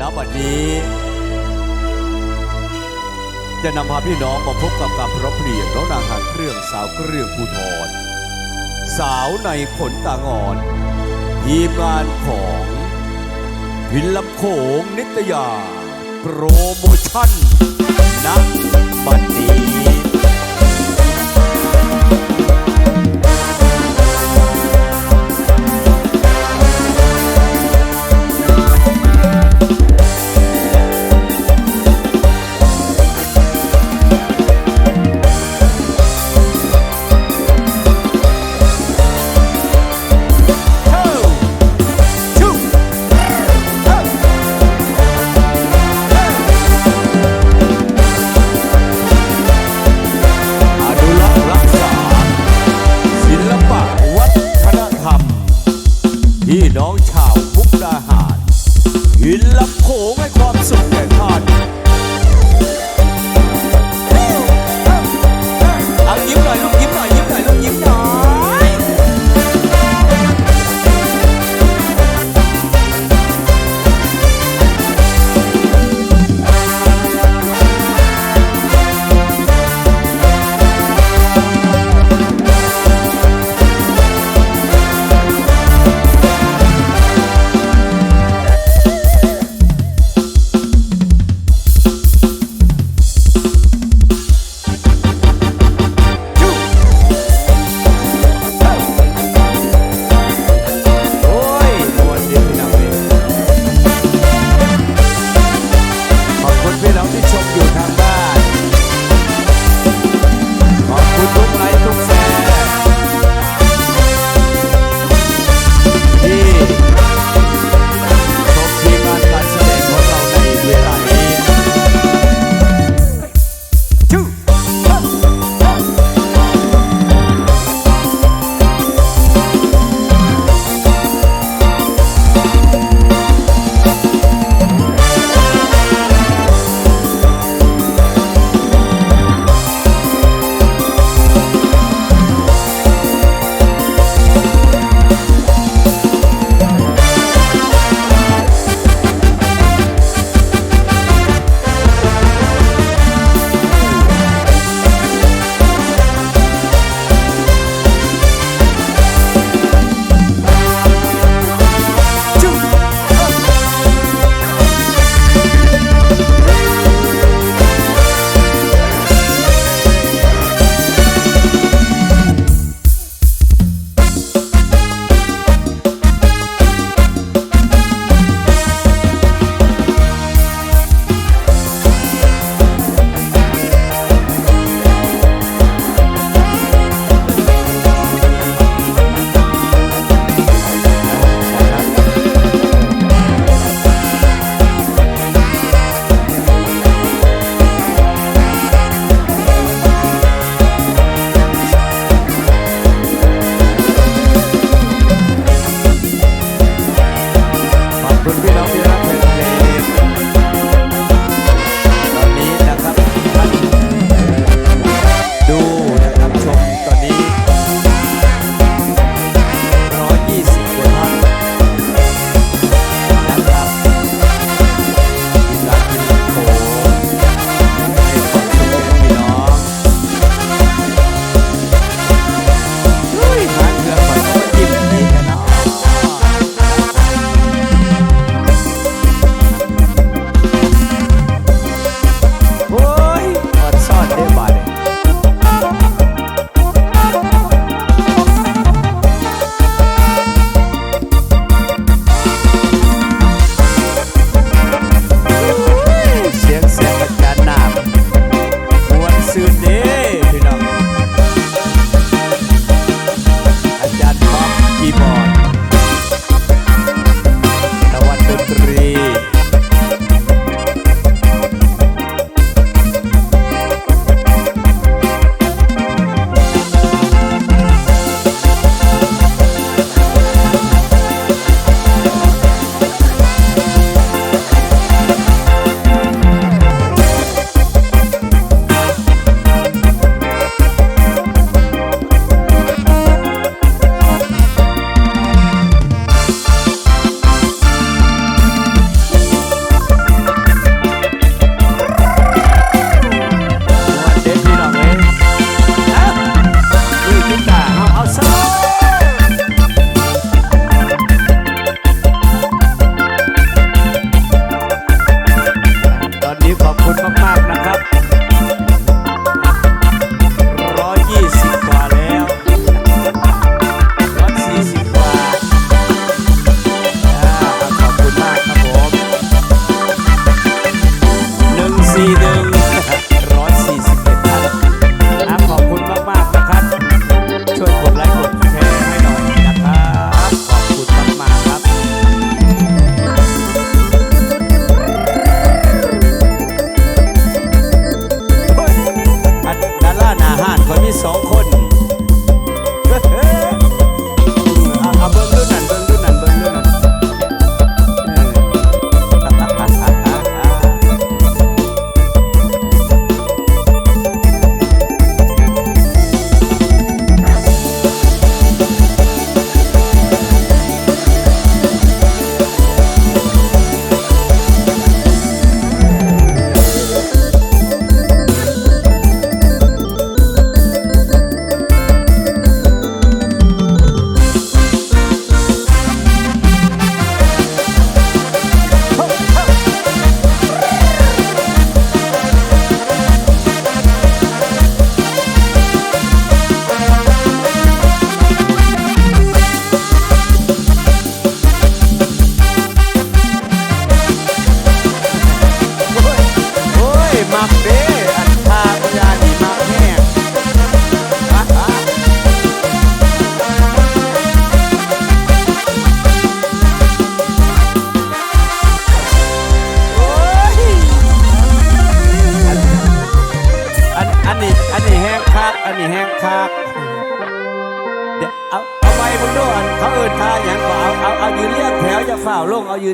ณวันนี้ จะนำพาพี่น้องมาพบกับการพร้เพรียงแล้วนางหางเครื่องสาวเครื่องภูทรสาวในขนตางอนทีมงานของพินลำโขงนิตยา โปรโมชั่นนักบัดนี้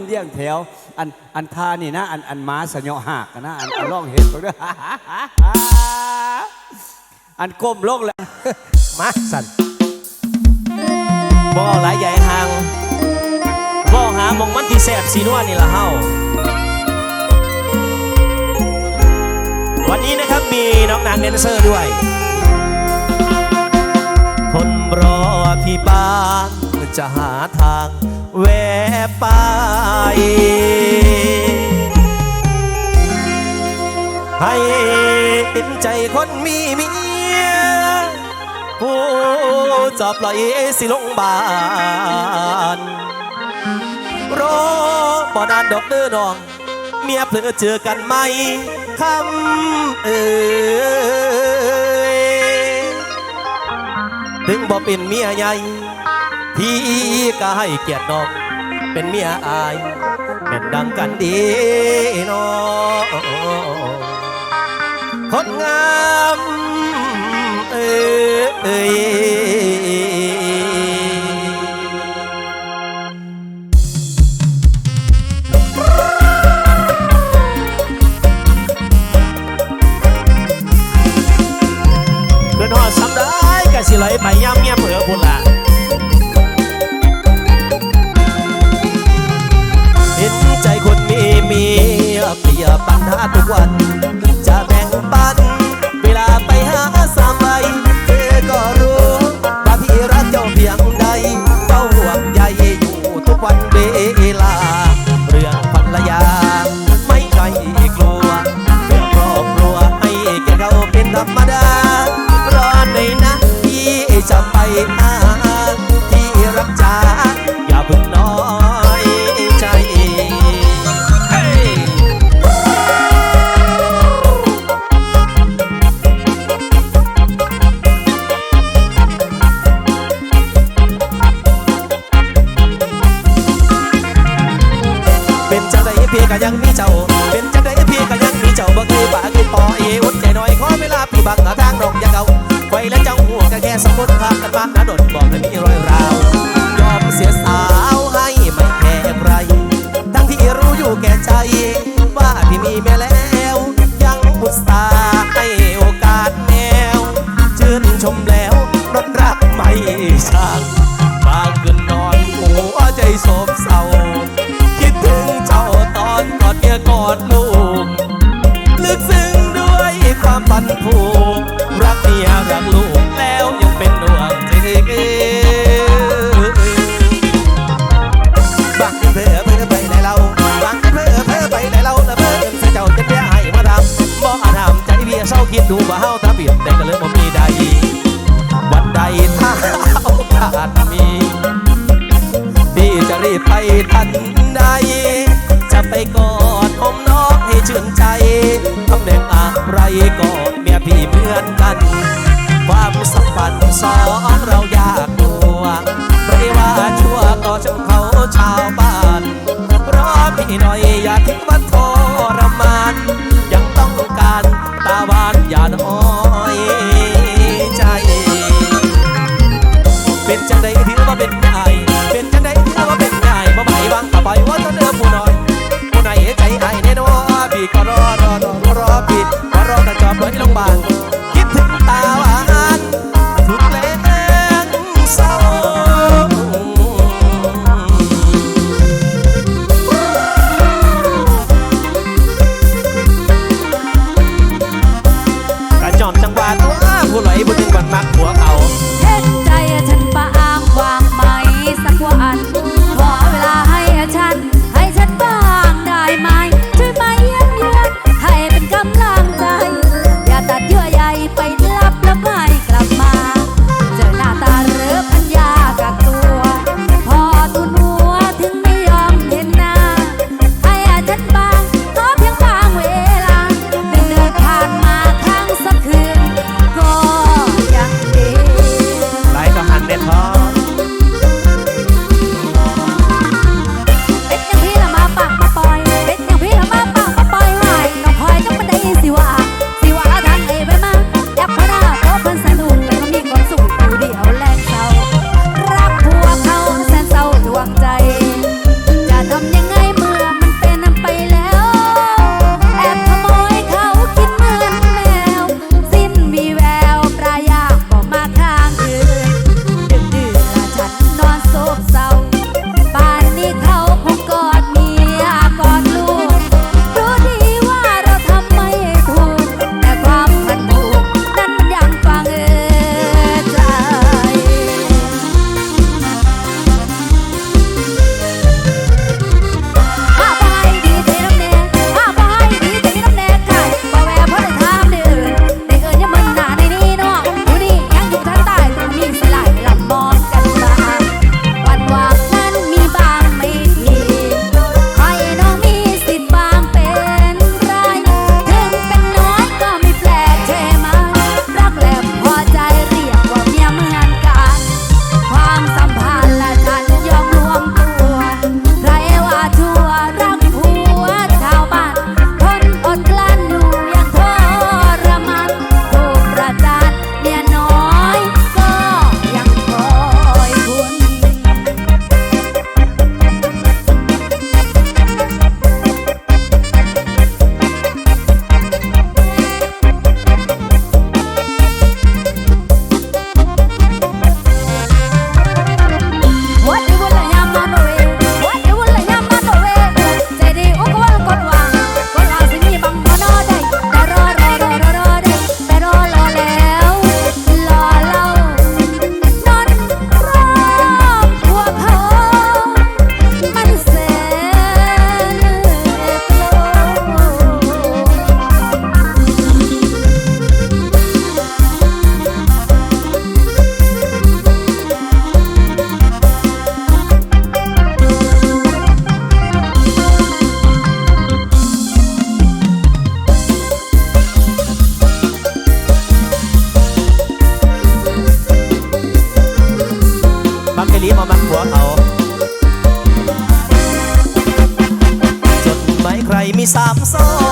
นเลี้ยงแถว อันอันทานี่นะ อันอันม้าสยอหักนะ อันอันร่องเห็ดเขาด้วยอันก้มลงแล้วมาสั่นบ่หลายใหญ่ห่างบ่หามองมันที่แสบสีนวลนี่ละเฮาวันนี้นะครับมีน้องนางแดนเซอร์ด้วย คนรอพี่บ้าน จะหาทางแวะไปให้ติดใจคนมีเมียผู้จะปล่อยสิลงบานรอบ่นานดอกเด้อน้อง เมียเผลอเจอกันไหมคำเออยถึงบ่เป็นเมียใหญ่ พี่ก็ให้เกียรติน้อง เป็นเมียอายเป็นดังกันดีน้องคนงามเอ้ย I มีสามซอ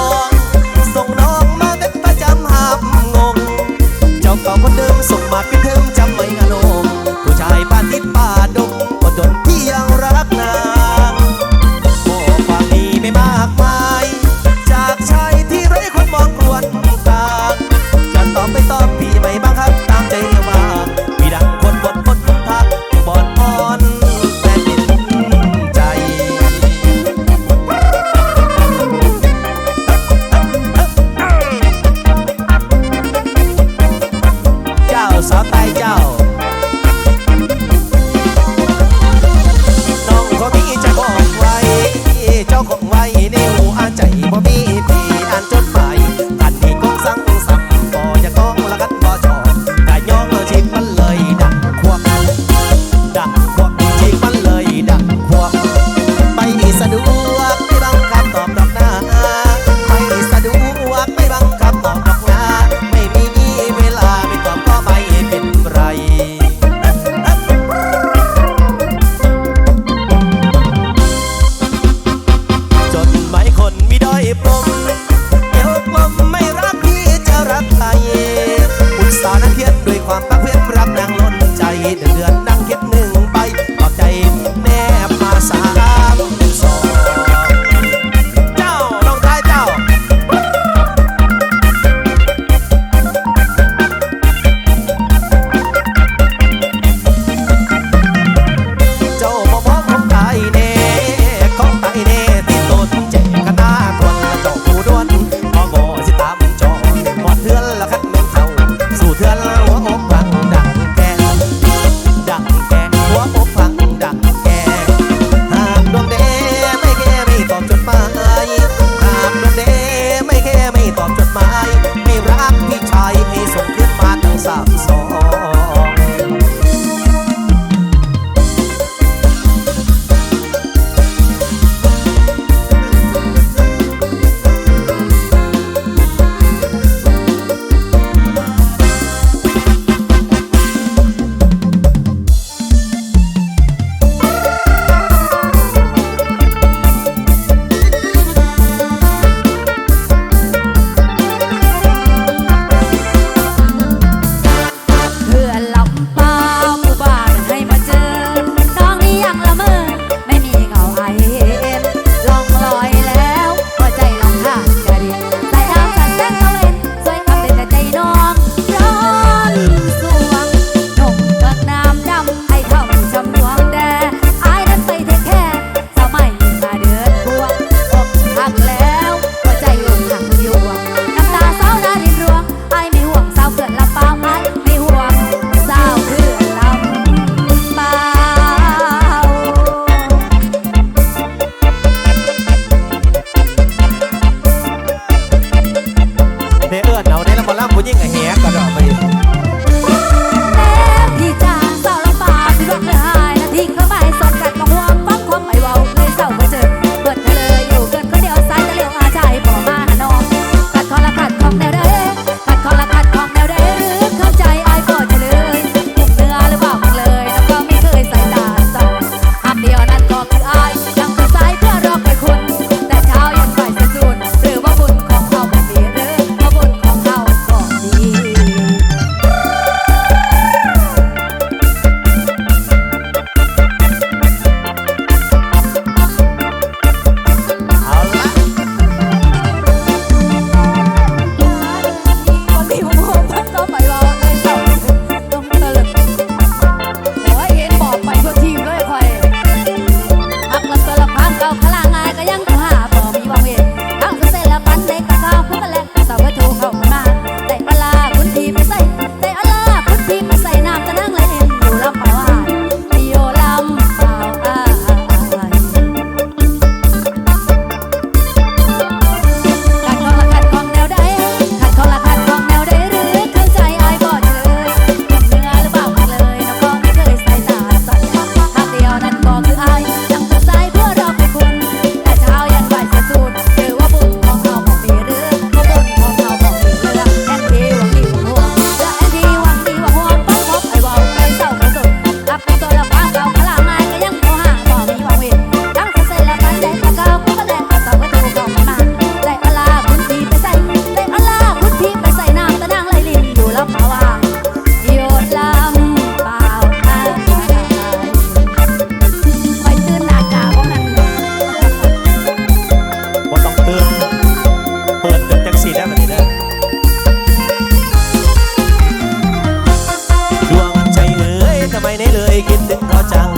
ยคิดถึงเขาจัง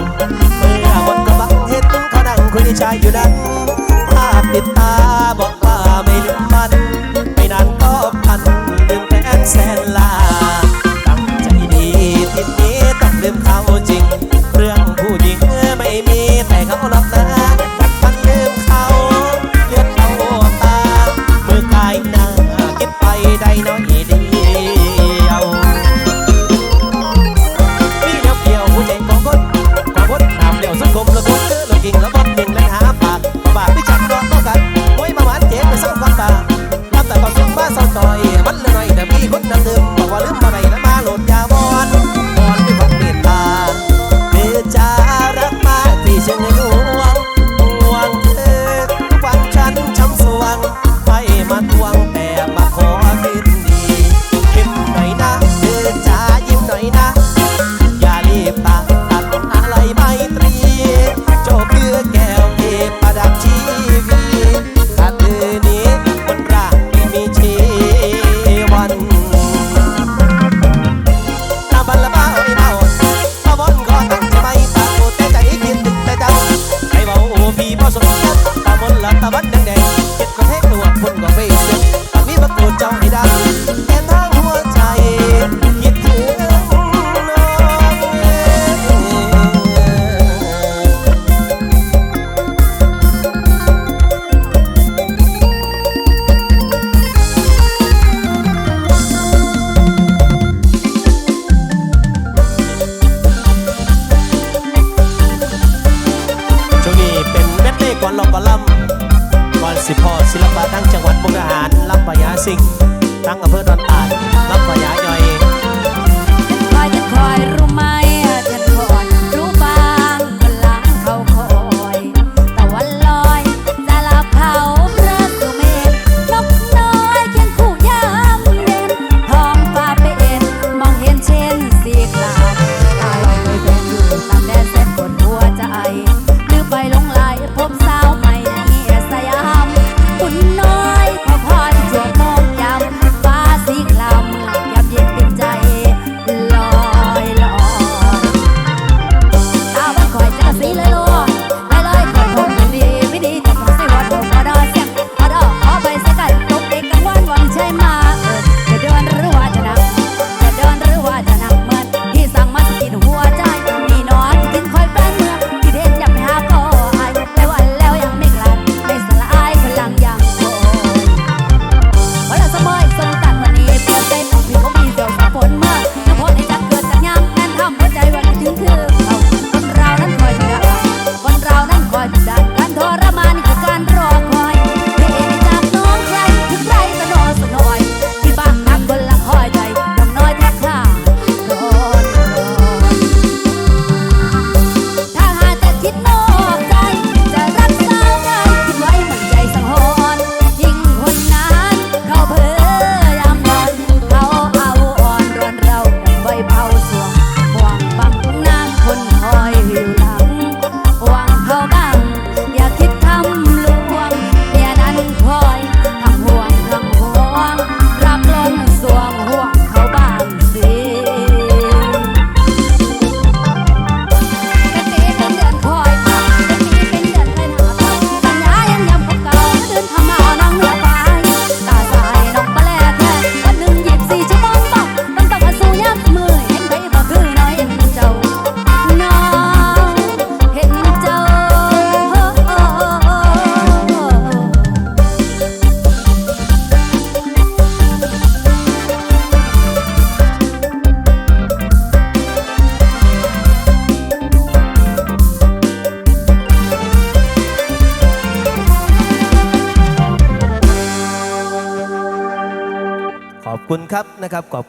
เมื่อบนกระบะเห็ดตุ้งเขานังคุยในชายอยู่นั้นภาพติดตา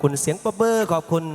คุณเสียงปะเบอร์ขอบคุณ